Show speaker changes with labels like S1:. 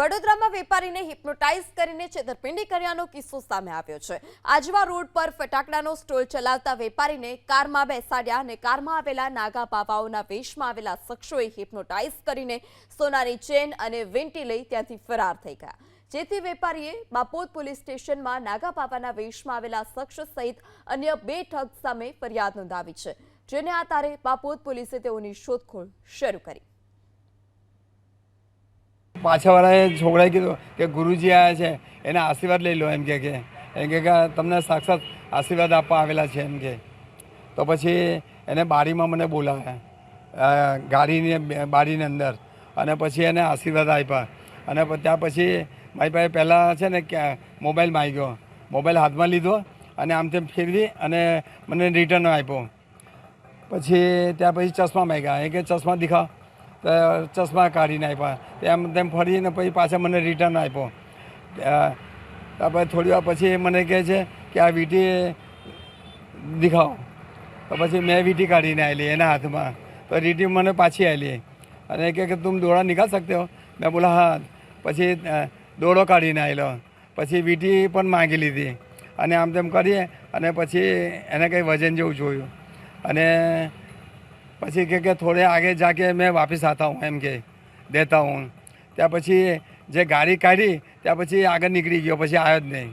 S1: વડોદરામાં વેપારીને હિપ્નોટાઇઝ કરીને છેતરપિંડી કર્યાનો કિસ્સો સામે આવ્યો છે. આજવા રોડ પર ફટાકડાનો સ્ટોલ ચલાવતા વેપારીને કારમાં બેસાડ્યા અને કારમાં આવેલા નાગા બાબાઓના વેશમાં આવેલા શખ્સોએ હિપ્નોટાઇઝ કરીને સોનાની ચેન અને વિંટી લઈ ત્યાંથી ફરાર થઈ ગયા. જેથી વેપારીએ બાપોદ પોલીસ સ્ટેશનમાં નાગા બાબાના વેશમાં આવેલા શખ્સ સહિત અન્ય બે ઠગ સામે ફરિયાદ નોંધાવી છે. જેને આધારે બાપોદ પોલીસે તેઓની શોધખોળ શરૂ કરી.
S2: પાછળવાળાએ છોકરાએ કીધું કે ગુરુજી આવ્યા છે, એના આશીર્વાદ લઈ લો એમ કે કે. એમ કે તમને સાક્ષાત આશીર્વાદ આપવા આવેલા છે, એમ કે. તો પછી એને બારીમાં મને બોલાવ્યા. ગાડીની બારીની અંદર. અને પછી એને આશીર્વાદ આપ્યા. અને ત્યાં પછી મારી પાસે પહેલાં છે ને મોબાઈલ માગ્યો. મોબાઈલ હાથમાં લીધો અને આમ તેમ ફેરવી અને મને રિટર્ન આપ્યો. પછી ત્યાં પછી ચશ્મા માંગ્યા. એ કે, ચશ્મા દેખાવ. ચશ્મા કાઢીને આપ્યા તેમ તેમ ફરીને પછી પાછા મને રિટર્ન આપ્યો ત્યાં પછી થોડી વાર પછી એ મને કહે છે કે આ વીટી દેખાઓ તો પછી મેં વીટી કાઢીને આવેલી એના હાથમાં. તો વીટી મને પાછી આવેલી અને કહે કે તું દોડા નીકાળ શકતે હો? મેં બોલા, હા. પછી દોડો કાઢીને આવેલો પછી વીટી પણ માગી લીધી. અને આમ તેમ કરીએ અને પછી એને કંઈ વજન જેવું જોયું. અને પછી કે કે થોડે આગે જાકે મેં વાપસ આતા હું એમ કે, દેતા હું. ત્યાં પછી જે ગાડી કાઢી, ત્યાં પછી આગળ નીકળી ગયો, પછી આવ્યો જ નહીં.